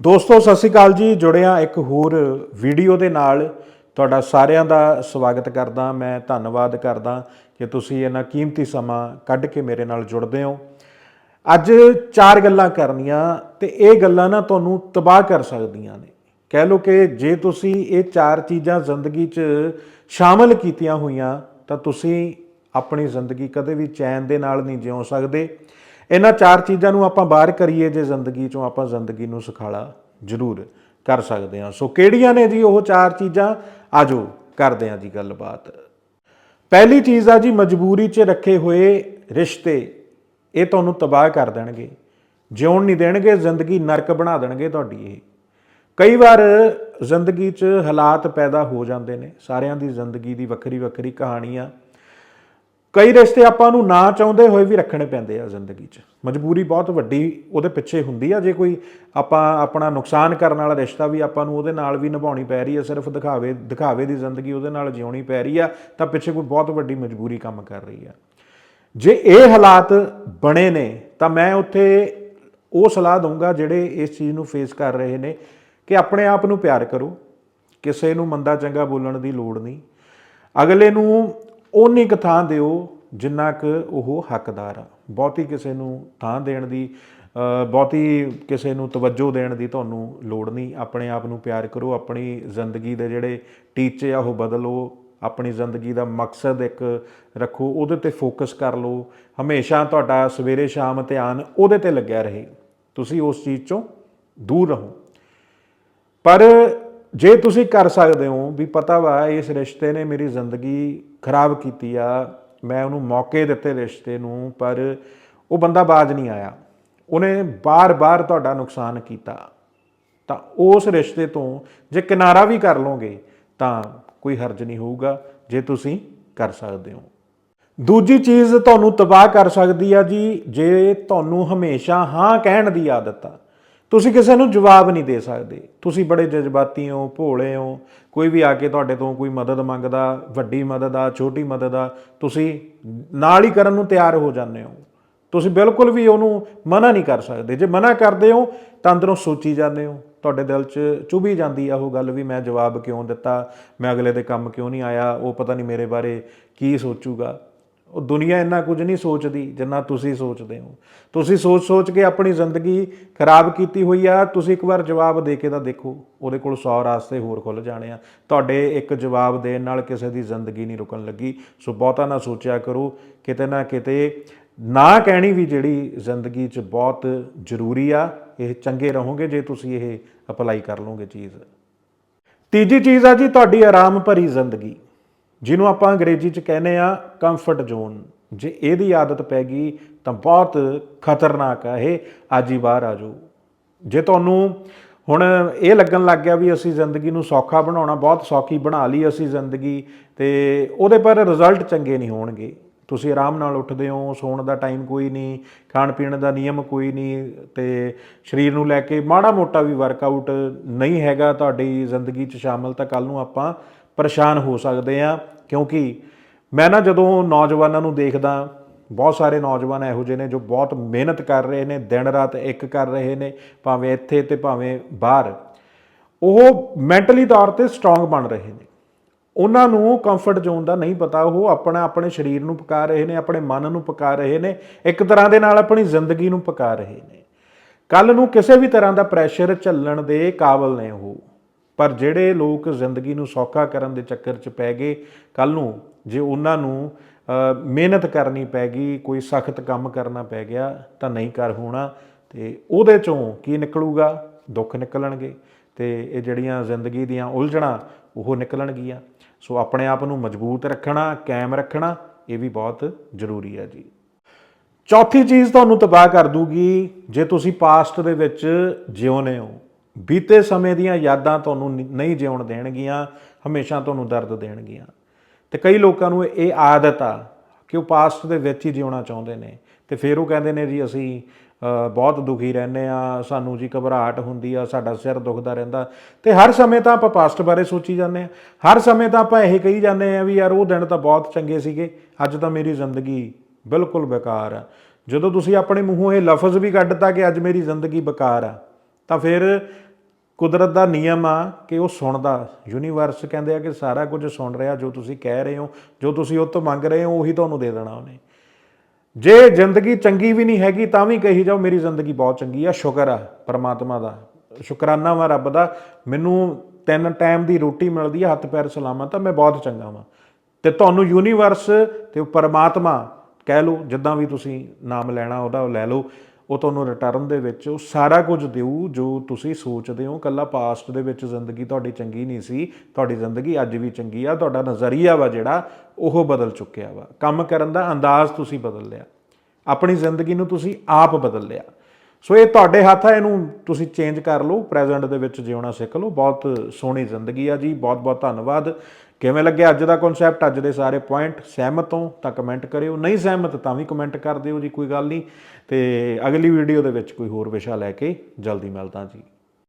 ਦੋਸਤੋ, ਸਤਿ ਸ਼੍ਰੀ ਅਕਾਲ ਜੀ। ਜੁੜਿਆ ਇੱਕ ਹੋਰ ਵੀਡੀਓ ਦੇ ਨਾਲ। ਤੁਹਾਡਾ ਸਾਰਿਆਂ ਦਾ ਸਵਾਗਤ ਕਰਦਾ, ਮੈਂ ਧੰਨਵਾਦ ਕਰਦਾ ਕਿ ਤੁਸੀਂ ਇਹਨਾਂ ਕੀਮਤੀ ਸਮਾਂ ਕੱਢ ਕੇ ਮੇਰੇ ਨਾਲ ਜੁੜਦੇ ਹੋ। ਅੱਜ ਚਾਰ ਗੱਲਾਂ ਕਰਨੀਆਂ ਤੇ ਇਹ ਗੱਲਾਂ ਨਾ ਤੁਹਾਨੂੰ ਤਬਾਹ ਕਰ ਸਕਦੀਆਂ ਨੇ। ਕਹਿ ਲਓ ਕਿ ਜੇ ਤੁਸੀਂ ਇਹ ਚਾਰ ਚੀਜ਼ਾਂ ਜ਼ਿੰਦਗੀ 'ਚ ਸ਼ਾਮਲ ਕੀਤੀਆਂ ਹੋਈਆਂ, ਤਾਂ ਤੁਸੀਂ ਆਪਣੀ ਜ਼ਿੰਦਗੀ ਕਦੇ ਵੀ ਚੈਨ ਦੇ ਨਾਲ ਨਹੀਂ ਜਿਉ ਸਕਦੇ। ਇਹਨਾਂ ਚਾਰ ਚੀਜ਼ਾਂ ਨੂੰ ਆਪਾਂ ਬਾਹਰ ਕਰੀਏ ਜੇ ਜ਼ਿੰਦਗੀ 'ਚੋਂ ਆਪਾਂ ਜ਼ਿੰਦਗੀ ਨੂੰ ਸੁਖਾਲਾ ਜ਼ਰੂਰ ਕਰ ਸਕਦੇ ਹਾਂ। ਸੋ ਕਿਹੜੀਆਂ ਨੇ ਜੀ ਉਹ ਚਾਰ ਚੀਜ਼ਾਂ? ਆਜੋ ਕਰਦੇ ਹਾਂ ਜੀ ਗੱਲਬਾਤ। ਪਹਿਲੀ ਚੀਜ਼ ਆ ਜੀ, ਮਜਬੂਰੀ 'ਚ ਰੱਖੇ ਹੋਏ ਰਿਸ਼ਤੇ। ਇਹ ਤੁਹਾਨੂੰ ਤਬਾਹ ਕਰ ਦੇਣਗੇ। ਜਿਉਣ ਨਹੀਂ ਦੇਣਗੇ, ਜ਼ਿੰਦਗੀ ਨਰਕ ਬਣਾ ਦੇਣਗੇ ਤੁਹਾਡੀ ਇਹ। ਕਈ ਵਾਰ ਜ਼ਿੰਦਗੀ 'ਚ ਹਾਲਾਤ ਪੈਦਾ ਹੋ ਜਾਂਦੇ ਨੇ। ਸਾਰਿਆਂ ਦੀ ਜ਼ਿੰਦਗੀ ਦੀ ਵੱਖਰੀ ਵੱਖਰੀ ਕਹਾਣੀਆਂ ਕਈ ਰਿਸ਼ਤੇ ਆਪਾਂ ਨੂੰ ਨਾ ਚਾਹੁੰਦੇ ਹੋਏ ਵੀ ਰੱਖਣੇ ਪੈਂਦੇ ਆ ਜ਼ਿੰਦਗੀ 'ਚ। ਮਜਬੂਰੀ ਬਹੁਤ ਵੱਡੀ ਉਹਦੇ ਪਿੱਛੇ ਹੁੰਦੀ ਆ, ਜੇ ਕੋਈ ਆਪਾਂ ਆਪਣਾ ਨੁਕਸਾਨ ਕਰਨ ਵਾਲਾ ਰਿਸ਼ਤਾ ਵੀ ਆਪਾਂ ਨੂੰ ਉਹਦੇ ਨਾਲ ਵੀ ਨਿਭਾਉਣੀ ਪੈ ਰਹੀ ਆ, ਸਿਰਫ ਦਿਖਾਵੇ ਦਿਖਾਵੇ ਦੀ ਜ਼ਿੰਦਗੀ ਉਹਦੇ ਨਾਲ ਜਿਉਣੀ ਪੈ ਰਹੀ ਆ, ਤਾਂ ਪਿੱਛੇ ਕੋਈ ਬਹੁਤ ਵੱਡੀ ਮਜਬੂਰੀ ਕੰਮ ਕਰ ਰਹੀ ਆ। ਜੇ ਇਹ ਹਾਲਾਤ ਬਣੇ ਨੇ, ਤਾਂ ਮੈਂ ਉੱਥੇ ਉਹ ਸਲਾਹ ਦਊਂਗਾ ਜਿਹੜੇ ਇਸ ਚੀਜ਼ ਨੂੰ ਫੇਸ ਕਰ ਰਹੇ ਨੇ ਕਿ ਆਪਣੇ ਆਪ ਨੂੰ ਪਿਆਰ ਕਰੋ, ਕਿਸੇ ਨੂੰ ਮੰਦਾ ਚੰਗਾ ਬੋਲਣ ਦੀ ਲੋੜ ਨਹੀਂ। ਅਗਲੇ ਨੂੰ ਉਨੀ ਕੁ ਥਾਂ ਦਿਓ ਜਿੰਨਾ ਕੁ ਉਹ ਹੱਕਦਾਰ ਆ। ਬਹੁਤੀ ਕਿਸੇ ਨੂੰ ਥਾਂ ਦੇਣ ਦੀ ਬਹੁਤੀ ਕਿਸੇ ਨੂੰ ਤਵੱਜੋ ਦੇਣ ਦੀ ਤੁਹਾਨੂੰ ਲੋੜ ਨਹੀਂ। ਆਪਣੇ ਆਪ ਨੂੰ ਪਿਆਰ ਕਰੋ, ਆਪਣੀ ਜ਼ਿੰਦਗੀ ਦੇ ਜਿਹੜੇ ਟੀਚੇ ਆ, ਉਹ ਬਦਲੋ। ਆਪਣੀ ਜ਼ਿੰਦਗੀ ਦਾ ਮਕਸਦ ਇੱਕ ਰੱਖੋ, ਉਹਦੇ ਤੇ ਫੋਕਸ ਕਰ ਲਓ। ਹਮੇਸ਼ਾ ਤੁਹਾਡਾ ਸਵੇਰੇ ਸ਼ਾਮ ਧਿਆਨ ਉਹਦੇ ਤੇ ਲੱਗਿਆ ਰਹੇ। ਤੁਸੀਂ ਉਸ ਚੀਜ਼ ਚੋਂ ਦੂਰ ਰਹੋ। ਪਰ ਜੇ ਤੁਸੀਂ ਕਰ ਸਕਦੇ ਹੋ, ਵੀ ਪਤਾ ਵਾ, ਇਸ ਰਿਸ਼ਤੇ ਨੇ ਮੇਰੀ ਜ਼ਿੰਦਗੀ ਖਰਾਬ ਕੀਤੀ ਆ, ਮੈਂ ਉਹਨੂੰ ਮੌਕੇ ਦਿੱਤੇ ਰਿਸ਼ਤੇ ਨੂੰ, ਪਰ ਉਹ ਬੰਦਾ ਬਾਜ ਨਹੀਂ ਆਇਆ। ਉਹਨੇ ਬਾਰ-ਬਾਰ ਤੁਹਾਡਾ ਨੁਕਸਾਨ ਕੀਤਾ। ਤਾਂ ਉਸ ਰਿਸ਼ਤੇ ਤੋਂ ਜੇ ਕਿਨਾਰਾ ਵੀ ਕਰ ਲਓਗੇ, ਤਾਂ ਕੋਈ ਹਰਜ ਨਹੀਂ ਹੋਊਗਾ, ਜੇ ਤੁਸੀਂ ਕਰ ਸਕਦੇ ਹੋ। ਦੂਜੀ ਚੀਜ਼ ਤੁਹਾਨੂੰ ਤਬਾਹ ਕਰ ਸਕਦੀ ਆ ਜੀ, ਜੇ ਤੁਹਾਨੂੰ ਹਮੇਸ਼ਾ ਹਾਂ ਕਹਿਣ ਦੀ ਆਦਤ ਆ ਤੁਸੀਂ ਕਿਸੇ ਨੂੰ ਜਵਾਬ ਨਹੀਂ ਦੇ ਸਕਦੇ। ਤੁਸੀਂ ਬੜੇ ਜਜ਼ਬਾਤੀ ਹੋ, ਭੋਲੇ ਹੋ। ਕੋਈ ਵੀ ਆ ਕੇ ਤੁਹਾਡੇ ਤੋਂ ਕੋਈ ਮਦਦ ਮੰਗਦਾ, ਵੱਡੀ ਮਦਦ ਆ, ਛੋਟੀ ਮਦਦ ਆ, ਤੁਸੀਂ ਨਾਲ ਹੀ ਕਰਨ ਨੂੰ ਤਿਆਰ ਹੋ ਜਾਂਦੇ ਹੋ। ਤੁਸੀਂ ਬਿਲਕੁਲ ਵੀ ਉਹਨੂੰ ਮਨਾ ਨਹੀਂ ਕਰ ਸਕਦੇ। ਜੇ ਮਨਾ ਕਰਦੇ ਹੋ ਤਾਂ ਅੰਦਰੋਂ ਸੋਚੀ ਜਾਂਦੇ ਹੋ। ਤੁਹਾਡੇ ਦਿਲ 'ਚ ਚੁਭੀ ਜਾਂਦੀ ਆ ਉਹ ਗੱਲ ਵੀ, ਮੈਂ ਜਵਾਬ ਕਿਉਂ ਦਿੱਤਾ? ਮੈਂ ਅਗਲੇ ਦੇ ਕੰਮ ਕਿਉਂ ਨਹੀਂ ਆਇਆ? ਉਹ ਪਤਾ ਨਹੀਂ ਮੇਰੇ ਬਾਰੇ ਕੀ ਸੋਚੂਗਾ? ਉਹ ਦੁਨੀਆ ਇੰਨਾ ਕੁਝ ਨਹੀਂ ਸੋਚਦੀ ਜਿੰਨਾ ਤੁਸੀਂ ਸੋਚਦੇ ਹੋ। ਤੁਸੀਂ ਸੋਚ-ਸੋਚ ਕੇ ਆਪਣੀ ਜ਼ਿੰਦਗੀ ਖਰਾਬ ਕੀਤੀ ਹੋਈ ਆ, ਤੁਸੀਂ ਇੱਕ ਵਾਰ ਜਵਾਬ ਦੇ ਕੇ ਤਾਂ ਦੇਖੋ, ਉਹਦੇ ਕੋਲ 100 ਰਾਸਤੇ ਹੋਰ ਖੁੱਲ ਜਾਣੇ ਆ। ਤੁਹਾਡੇ ਇੱਕ ਜਵਾਬ ਦੇਣ ਨਾਲ ਕਿਸੇ ਦੀ ਜ਼ਿੰਦਗੀ ਨਹੀਂ ਰੁਕਣ ਲੱਗੀ। ਸੋ ਬਹੁਤਾ ਨਾ ਸੋਚਿਆ ਕਰੋ, ਕਿਤੇ ਨਾ ਕਿਤੇ ਨਾ ਕਹਿਣੀ ਵੀ ਜਿਹੜੀ ਜ਼ਿੰਦਗੀ 'ਚ ਬਹੁਤ ਜ਼ਰੂਰੀ ਆ, ਇਹ ਚੰਗੇ ਰਹੋਗੇ ਜੇ ਤੁਸੀਂ ਇਹ ਅਪਲਾਈ ਕਰ ਲਓਗੇ ਚੀਜ਼। ਤੀਜੀ ਚੀਜ਼ ਆ ਜੀ, ਤੁਹਾਡੀ ਆਰਾਮ ਭਰੀ ਜ਼ਿੰਦਗੀ। ਜਿਹਨੂੰ ਆਪਾਂ ਅੰਗਰੇਜ਼ੀ 'ਚ ਕਹਿੰਦੇ ਆ ਕੰਫਰਟ ਜ਼ੋਨ ਜੇ ਇਹਦੀ ਆਦਤ ਪੈ ਗਈ ਤਾਂ ਬਹੁਤ ਖਤਰਨਾਕ ਆ ਇਹ। ਅੱਜ ਹੀ ਬਾਹਰ ਆ ਜਾਓ। ਜੇ ਤੁਹਾਨੂੰ ਹੁਣ ਇਹ ਲੱਗਣ ਲੱਗ ਗਿਆ ਵੀ ਅਸੀਂ ਜ਼ਿੰਦਗੀ ਨੂੰ ਸੌਖਾ ਬਣਾਉਣਾ, ਬਹੁਤ ਸੌਖੀ ਬਣਾ ਲਈ ਅਸੀਂ ਜ਼ਿੰਦਗੀ, ਤੇ ਉਹਦੇ ਪਰ ਰਿਜ਼ਲਟ ਚੰਗੇ ਨਹੀਂ ਹੋਣਗੇ। ਤੁਸੀਂ ਆਰਾਮ ਨਾਲ ਉੱਠਦੇ ਹੋ, ਸੌਣ ਦਾ ਟਾਈਮ ਕੋਈ ਨਹੀਂ, ਖਾਣ ਪੀਣ ਦਾ ਨਿਯਮ ਕੋਈ ਨਹੀਂ, ਤੇ ਸਰੀਰ ਨੂੰ ਲੈ ਕੇ ਮਾੜਾ ਮੋਟਾ ਵੀ ਵਰਕਆਊਟ ਨਹੀਂ ਹੈਗਾ ਤੁਹਾਡੀ ਜ਼ਿੰਦਗੀ 'ਚ ਸ਼ਾਮਲ, ਤਾਂ ਕੱਲ ਨੂੰ ਆਪਾਂ ਪਰੇਸ਼ਾਨ ਹੋ ਸਕਦੇ ਆ ਕਿਉਂਕਿ ਮੈਂ ਨਾ ਜਦੋਂ ਨੌਜਵਾਨਾਂ ਨੂੰ ਦੇਖਦਾ, ਬਹੁਤ ਸਾਰੇ ਨੌਜਵਾਨ ਇਹੋ ਜਿਹੇ ਨੇ ਜੋ ਬਹੁਤ ਮਿਹਨਤ ਕਰ ਰਹੇ ਨੇ, ਦਿਨ ਰਾਤ ਇੱਕ ਕਰ ਰਹੇ ਨੇ, ਭਾਵੇਂ ਇੱਥੇ ਤੇ ਭਾਵੇਂ ਬਾਹਰ, ਉਹ ਮੈਂਟਲੀ ਤੌਰ ਤੇ ਸਟਰੋਂਗ ਬਣ ਰਹੇ ਨੇ। ਉਹਨਾਂ ਨੂੰ ਕੰਫਰਟ ਜ਼ੋਨ ਦਾ ਨਹੀਂ ਪਤਾ, ਉਹ ਆਪਣਾ ਆਪਣੇ ਸਰੀਰ ਨੂੰ ਪਕਾ ਰਹੇ ਨੇ, ਆਪਣੇ ਮਨ ਨੂੰ ਪਕਾ ਰਹੇ ਨੇ, ਇੱਕ ਤਰ੍ਹਾਂ ਦੇ ਨਾਲ ਆਪਣੀ ਜ਼ਿੰਦਗੀ ਨੂੰ ਪਕਾ ਰਹੇ ਨੇ। ਕੱਲ ਨੂੰ ਕਿਸੇ ਵੀ ਤਰ੍ਹਾਂ ਦਾ ਪ੍ਰੈਸ਼ਰ ਝੱਲਣ ਦੇ ਕਾਬਲ ਨੇ ਉਹ। ਪਰ ਜਿਹੜੇ ਲੋਕ ਜ਼ਿੰਦਗੀ ਨੂੰ ਸੌਖਾ ਕਰਨ ਦੇ ਚੱਕਰ 'ਚ ਪੈ ਗਏ ਕੱਲ ਨੂੰ ਜੇ ਉਹਨਾਂ ਨੂੰ ਮਿਹਨਤ ਕਰਨੀ ਪੈ ਗਈ, ਕੋਈ ਸਖਤ ਕੰਮ ਕਰਨਾ ਪੈ ਗਿਆ, ਤਾਂ ਨਹੀਂ ਕਰ ਹੋਣਾ। ਤੇ ਉਹਦੇ ਚੋਂ ਕੀ ਨਿਕਲੂਗਾ? ਦੁੱਖ ਨਿਕਲਣਗੇ। ਤੇ ਇਹ ਜਿਹੜੀਆਂ ਜ਼ਿੰਦਗੀ ਦੀਆਂ ਉਲਝਣਾਂ, ਉਹ ਨਿਕਲਣਗੀਆਂ। ਸੋ ਆਪਣੇ ਆਪ ਨੂੰ ਮਜ਼ਬੂਤ ਰੱਖਣਾ, ਕਾਇਮ ਰੱਖਣਾ, ਇਹ ਵੀ ਬਹੁਤ ਜ਼ਰੂਰੀ ਹੈ ਜੀ। ਚੌਥੀ ਚੀਜ਼ ਤੁਹਾਨੂੰ ਤਬਾਹ ਕਰ ਦੂਗੀ, ਜੇ ਤੁਸੀਂ ਪਾਸਟ ਦੇ ਵਿੱਚ ਜਿਉਂਦੇ ਹੋ। ਬੀਤੇ ਸਮੇਂ ਦੀਆਂ ਯਾਦਾਂ ਤੁਹਾਨੂੰ ਨਹੀਂ ਜਿਉਣ ਦੇਣਗੀਆਂ, ਹਮੇਸ਼ਾ ਤੁਹਾਨੂੰ ਦਰਦ ਦੇਣਗੀਆਂ। ਤੇ ਕਈ ਲੋਕਾਂ ਨੂੰ ਇਹ ਆਦਤ ਆ ਕਿ ਉਹ ਪਾਸਟ ਦੇ ਵਿੱਚ ਹੀ ਜਿਉਣਾ ਚਾਹੁੰਦੇ ਨੇ। ਤੇ ਫਿਰ ਉਹ ਕਹਿੰਦੇ ਨੇ ਜੀ, ਅਸੀਂ ਬਹੁਤ ਦੁਖੀ ਰਹਿੰਦੇ ਆ ਸਾਨੂੰ ਜੀ ਘਬਰਾਹਟ ਹੁੰਦੀ ਆ, ਸਾਡਾ ਸਿਰ ਦੁਖਦਾ ਰਹਿੰਦਾ। ਤੇ ਹਰ ਸਮੇਂ ਤਾਂ ਆਪਾਂ ਪਾਸਟ ਬਾਰੇ ਸੋਚੀ ਜਾਂਦੇ ਆ ਹਰ ਸਮੇਂ ਤਾਂ ਆਪਾਂ ਇਹ ਕਹੀ ਜਾਂਦੇ ਆ ਵੀ ਯਾਰ ਉਹ ਦਿਨ ਤਾਂ ਬਹੁਤ ਚੰਗੇ ਸੀਗੇ, ਅੱਜ ਤਾਂ ਮੇਰੀ ਜ਼ਿੰਦਗੀ ਬਿਲਕੁਲ ਬੇਕਾਰ ਆ। ਜਦੋਂ ਤੁਸੀਂ ਆਪਣੇ ਮੂੰਹੋਂ ਇਹ ਲਫ਼ਜ਼ ਵੀ ਕੱਢਤਾ ਕਿ ਅੱਜ ਮੇਰੀ ਜ਼ਿੰਦਗੀ ਬੇਕਾਰ ਆ, ਤਾਂ ਫਿਰ ਕੁਦਰਤ ਦਾ ਨਿਯਮ ਆ ਕਿ ਉਹ ਸੁਣਦਾ। ਯੂਨੀਵਰਸ ਕਹਿੰਦੇ ਆ ਕਿ ਸਾਰਾ ਕੁਝ ਸੁਣ ਰਿਹਾ ਜੋ ਤੁਸੀਂ ਕਹਿ ਰਹੇ ਹੋ, ਜੋ ਤੁਸੀਂ ਉਹ ਤੋਂ ਮੰਗ ਰਹੇ ਹੋ, ਉਹੀ ਤੁਹਾਨੂੰ ਦੇ ਦੇਣਾ ਉਹਨੇ। ਜੇ ਜ਼ਿੰਦਗੀ ਚੰਗੀ ਵੀ ਨਹੀਂ ਹੈਗੀ, ਤਾਂ ਵੀ ਕਹੀ ਜਾਓ, ਮੇਰੀ ਜ਼ਿੰਦਗੀ ਬਹੁਤ ਚੰਗੀ ਆ, ਸ਼ੁਕਰ ਆ ਪਰਮਾਤਮਾ ਦਾ। ਸ਼ੁਕਰਾਨਾ ਵਾ ਰੱਬ ਦਾ। ਮੈਨੂੰ ਤਿੰਨ ਟਾਈਮ ਦੀ ਰੋਟੀ ਮਿਲਦੀ ਆ, ਹੱਥ ਪੈਰ ਸਲਾਮਤ ਆ ਮੈਂ ਬਹੁਤ ਚੰਗਾ ਵਾਂ। ਤੇ ਤੁਹਾਨੂੰ ਯੂਨੀਵਰਸ ਤੇ ਪਰਮਾਤਮਾ ਕਹਿ ਲਓ, ਜਿੱਦਾਂ ਵੀ ਤੁਸੀਂ ਨਾਮ ਲੈਣਾ, ਉਹਦਾ ਲੈ ਲਓ। ਉਹ ਤੁਹਾਨੂੰ ਰਿਟਰਨ ਦੇ ਵਿੱਚ ਉਹ ਸਾਰਾ ਕੁਝ ਦੇਊ, ਜੋ ਤੁਸੀਂ ਸੋਚਦੇ ਹੋ। ਕੱਲਾ ਪਾਸਟ ਦੇ ਵਿੱਚ ਜ਼ਿੰਦਗੀ ਤੁਹਾਡੀ ਚੰਗੀ ਨਹੀਂ ਸੀ, ਤੁਹਾਡੀ ਜ਼ਿੰਦਗੀ ਅੱਜ ਵੀ ਚੰਗੀ ਆ, ਤੁਹਾਡਾ ਨਜ਼ਰੀਆ ਵਾ ਜਿਹੜਾ, ਉਹ ਬਦਲ ਚੁੱਕਿਆ ਵਾ। ਕੰਮ ਕਰਨ ਦਾ ਅੰਦਾਜ਼ ਤੁਸੀਂ ਬਦਲ ਲਿਆ। ਆਪਣੀ ਜ਼ਿੰਦਗੀ ਨੂੰ ਤੁਸੀਂ ਆਪ ਬਦਲ ਲਿਆ। ਸੋ ਇਹ ਤੁਹਾਡੇ ਹੱਥ ਆ, ਇਹਨੂੰ ਤੁਸੀਂ ਚੇਂਜ ਕਰ ਲਓ। ਪ੍ਰੈਜ਼ੈਂਟ ਦੇ ਵਿੱਚ ਜਿਉਣਾ ਸਿੱਖ ਲਓ। ਬਹੁਤ ਸੋਹਣੀ ਜ਼ਿੰਦਗੀ ਆ ਜੀ। ਬਹੁਤ ਬਹੁਤ ਧੰਨਵਾਦ। ਕਿਵੇਂ ਲੱਗਿਆ ਅੱਜ ਦਾ ਕਨਸੈਪਟ ਅੱਜ ਦੇ ਸਾਰੇ ਪੁਆਇੰਟ ਸਹਿਮਤ ਹੋ ਤਾਂ ਕਮੈਂਟ ਕਰਿਓ। ਨਹੀਂ ਸਹਿਮਤ ਤਾਂ ਵੀ ਕਮੈਂਟ ਕਰ ਦਿਓ ਜੀ, ਕੋਈ ਗੱਲ ਨਹੀਂ। ਤੇ ਅਗਲੀ ਵੀਡੀਓ ਦੇ ਵਿੱਚ ਕੋਈ ਹੋਰ ਵਿਸ਼ਾ ਲੈ ਕੇ ਜਲਦੀ ਮਿਲਦਾ ਜੀ।